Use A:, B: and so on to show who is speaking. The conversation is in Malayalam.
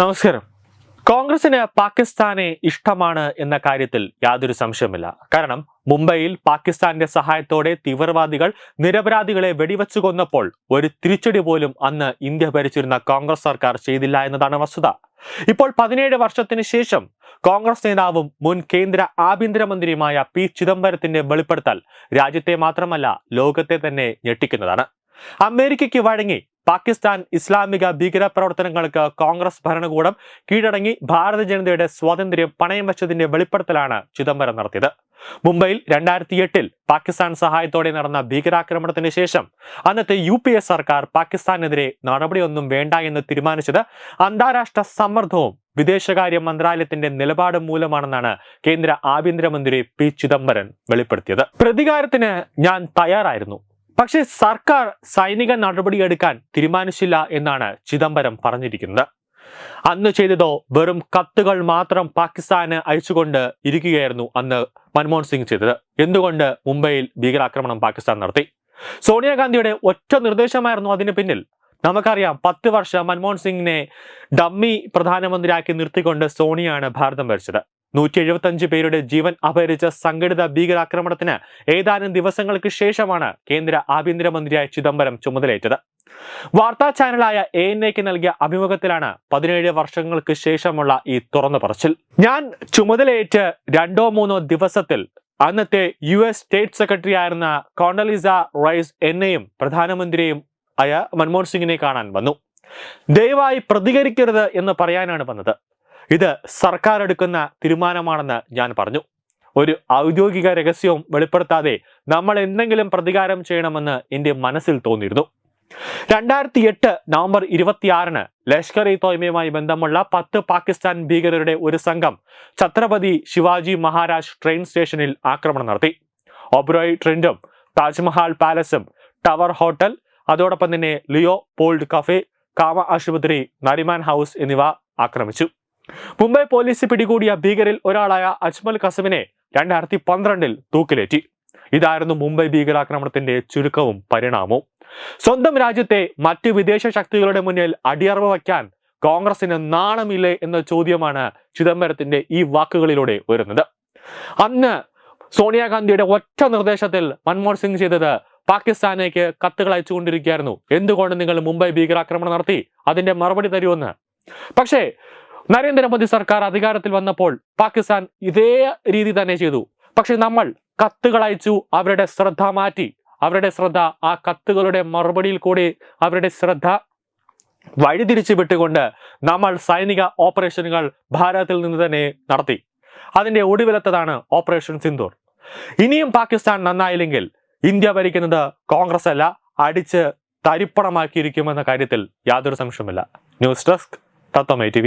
A: നമസ്കാരം. കോൺഗ്രസിന് പാകിസ്ഥാനെ ഇഷ്ടമാണ് എന്ന കാര്യത്തിൽ യാതൊരു സംശയമില്ല കാരണം മുംബൈയിൽ പാകിസ്ഥാന്റെ സഹായത്തോടെ തീവ്രവാദികൾ നിരപരാധികളെ വെടിവെച്ചു കൊന്നപ്പോൾ ഒരു തിരിച്ചടി പോലും അന്ന് ഇന്ത്യ ഭരിച്ചിരുന്ന കോൺഗ്രസ് സർക്കാർ ചെയ്തില്ല എന്നതാണ് വസ്തുത. ഇപ്പോൾ പതിനേഴ് വർഷത്തിന് ശേഷം കോൺഗ്രസ് നേതാവും മുൻ കേന്ദ്ര ആഭ്യന്തരമന്ത്രിയുമായ പി ചിദംബരത്തിന്റെ വെളിപ്പെടുത്തൽ രാജ്യത്തെ മാത്രമല്ല ലോകത്തെ തന്നെ ഞെട്ടിക്കുന്നതാണ്. അമേരിക്കയ്ക്ക് വഴങ്ങി പാകിസ്ഥാൻ ഇസ്ലാമിക ഭീകര പ്രവർത്തനങ്ങൾക്ക് കോൺഗ്രസ് ഭരണകൂടം കീഴടങ്ങി ഭാരത ജനതയുടെ സ്വാതന്ത്ര്യം പണയം വെച്ചതിന്റെ വെളിപ്പെടുത്തലാണ് ചിദംബരം നടത്തിയത്. മുംബൈയിൽ രണ്ടായിരത്തി എട്ടിൽ പാകിസ്ഥാൻ സഹായത്തോടെ നടന്ന ഭീകരാക്രമണത്തിന് ശേഷം അന്നത്തെ യു പി എ സർക്കാർ പാകിസ്ഥാനെതിരെ നടപടിയൊന്നും വേണ്ട എന്ന് തീരുമാനിച്ചത് അന്താരാഷ്ട്ര സമ്മർദ്ദവും വിദേശകാര്യ മന്ത്രാലയത്തിന്റെ നിലപാട് മൂലമാണെന്നാണ് കേന്ദ്ര ആഭ്യന്തരമന്ത്രി പി ചിദംബരം വെളിപ്പെടുത്തിയത്. പ്രതികാരത്തിന് ഞാൻ തയ്യാറായിരുന്നു. പക്ഷേ സർക്കാർ സൈനിക നടപടി എടുക്കാൻ തീരുമാനിച്ചില്ല എന്നാണ് ചിദംബരം പറഞ്ഞിരിക്കുന്നത്. അന്ന് ചെയ്തതോ വെറും കത്തുകൾ മാത്രം പാകിസ്ഥാന് അയച്ചുകൊണ്ട് ഇരിക്കുകയായിരുന്നു അന്ന് മൻമോഹൻ സിംഗ് ചെയ്തത്. എന്തുകൊണ്ട് മുംബൈയിൽ ഭീകരാക്രമണം പാകിസ്ഥാൻ നടത്തി? സോണിയാഗാന്ധിയുടെ ഒറ്റ നിർദ്ദേശമായിരുന്നു അതിന് പിന്നിൽ. നമുക്കറിയാം പത്ത് വർഷം മൻമോഹൻ സിംഗിനെ ഡമ്മി പ്രധാനമന്ത്രിയാക്കി നിർത്തിക്കൊണ്ട് സോണിയാണ് ഭാരതം ഭരിച്ചത്. നൂറ്റി എഴുപത്തഞ്ച് പേരുടെ ജീവൻ അപഹരിച്ച സംഘടിത ഭീകരാക്രമണത്തിന് ഏതാനും ദിവസങ്ങൾക്ക് ശേഷമാണ് കേന്ദ്ര ആഭ്യന്തരമന്ത്രിയായ ചിദംബരം ചുമതലയേറ്റത്. വാർത്താ ചാനലായ എ എൻ എക്ക് നൽകിയ അഭിമുഖത്തിലാണ് പതിനേഴ് വർഷങ്ങൾക്ക് ശേഷമുള്ള ഈ തുറന്നു പറച്ചിൽ. ഞാൻ ചുമതലയേറ്റ് രണ്ടോ മൂന്നോ ദിവസത്തിൽ അന്നത്തെ യു എസ് സ്റ്റേറ്റ് സെക്രട്ടറി ആയിരുന്ന കോണ്ടലിസ റൈസ് എന്നെയും പ്രധാനമന്ത്രിയെയും ആയ മൻമോഹൻ സിംഗിനെ കാണാൻ വന്നു. ദയവായി പ്രതികരിക്കരുത് എന്ന് പറയാനാണ് വന്നത്. ഇത് സർക്കാർ എടുക്കുന്ന തീരുമാനമാണെന്ന് ഞാൻ പറഞ്ഞു. ഒരു ഔദ്യോഗിക രഹസ്യവും വെളിപ്പെടുത്താതെ നമ്മൾ എന്തെങ്കിലും പ്രതികാരം ചെയ്യണമെന്ന് എന്റെ മനസ്സിൽ തോന്നിയിരുന്നു. രണ്ടായിരത്തി എട്ട് നവംബർ ഇരുപത്തിയാറിന് ലഷ്കർ ഇ തോയ്മയുമായി ബന്ധമുള്ള പത്ത് പാകിസ്ഥാൻ ഭീകരരുടെ ഒരു സംഘം ഛത്രപതി ശിവാജി മഹാരാജ് ട്രെയിൻ സ്റ്റേഷനിൽ ആക്രമണം നടത്തി. ഒബ്രോയ് ട്രെൻഡും താജ്മഹൽ പാലസും ടവർ ഹോട്ടൽ അതോടൊപ്പം തന്നെ ലിയോ പോൾഡ് കഫേ കാമ ആശുപത്രി നരിമാൻ ഹൗസ് എന്നിവ ആക്രമിച്ചു. മുംബൈ പോലീസ് പിടികൂടിയ ഭീകരിൽ ഒരാളായ അജ്മൽ കസമിനെ രണ്ടായിരത്തി പന്ത്രണ്ടിൽ തൂക്കിലേറ്റി. ഇതായിരുന്നു മുംബൈ ഭീകരാക്രമണത്തിന്റെ ചുരുക്കവും പരിണാമവും. സ്വന്തം രാജ്യത്തെ മറ്റ് വിദേശ ശക്തികളുടെ മുന്നിൽ അടിയറവ് വയ്ക്കാൻ കോൺഗ്രസിന് നാണമില്ലേ എന്ന ചോദ്യമാണ് ചിദംബരത്തിന്റെ ഈ വാക്കുകളിലൂടെ വരുന്നത് അന്ന് സോണിയാഗാന്ധിയുടെ ഒറ്റ നിർദ്ദേശത്തിൽ മൻമോഹൻ സിംഗ് ചെയ്തത് പാകിസ്ഥാനേക്ക് കത്തുകൾ അയച്ചുകൊണ്ടിരിക്കുകയായിരുന്നു. എന്തുകൊണ്ട് നിങ്ങൾ മുംബൈ ഭീകരാക്രമണം നടത്തി? അതിന്റെ മറുപടി തരുമെന്ന്. പക്ഷേ നരേന്ദ്രമോദി സർക്കാർ അധികാരത്തിൽ വന്നപ്പോൾ പാകിസ്ഥാൻ ഇതേ രീതി തന്നെ ചെയ്തു. പക്ഷെ നമ്മൾ കത്തുകൾ അയച്ചു അവരുടെ ശ്രദ്ധ മാറ്റി. അവരുടെ ശ്രദ്ധ ആ കത്തുകളുടെ മറുപടിയിൽ കൂടി അവരുടെ ശ്രദ്ധ വഴിതിരിച്ചു വിട്ടുകൊണ്ട് നമ്മൾ സൈനിക ഓപ്പറേഷനുകൾ ഭാരതത്തിൽ നിന്ന് തന്നെ നടത്തി. അതിന്റെ ഒടുവിലത്തതാണ് ഓപ്പറേഷൻ സിന്ദൂർ. ഇനിയും പാകിസ്ഥാൻ നന്നായില്ലെങ്കിൽ ഇന്ത്യ ഭരിക്കുന്നത് കോൺഗ്രസ് അല്ല അടിച്ച് തരിപ്പണമാക്കിയിരിക്കുമെന്ന കാര്യത്തിൽ യാതൊരു സംശയമില്ല ന്യൂസ് ഡെസ്ക് തത്വമേ ടി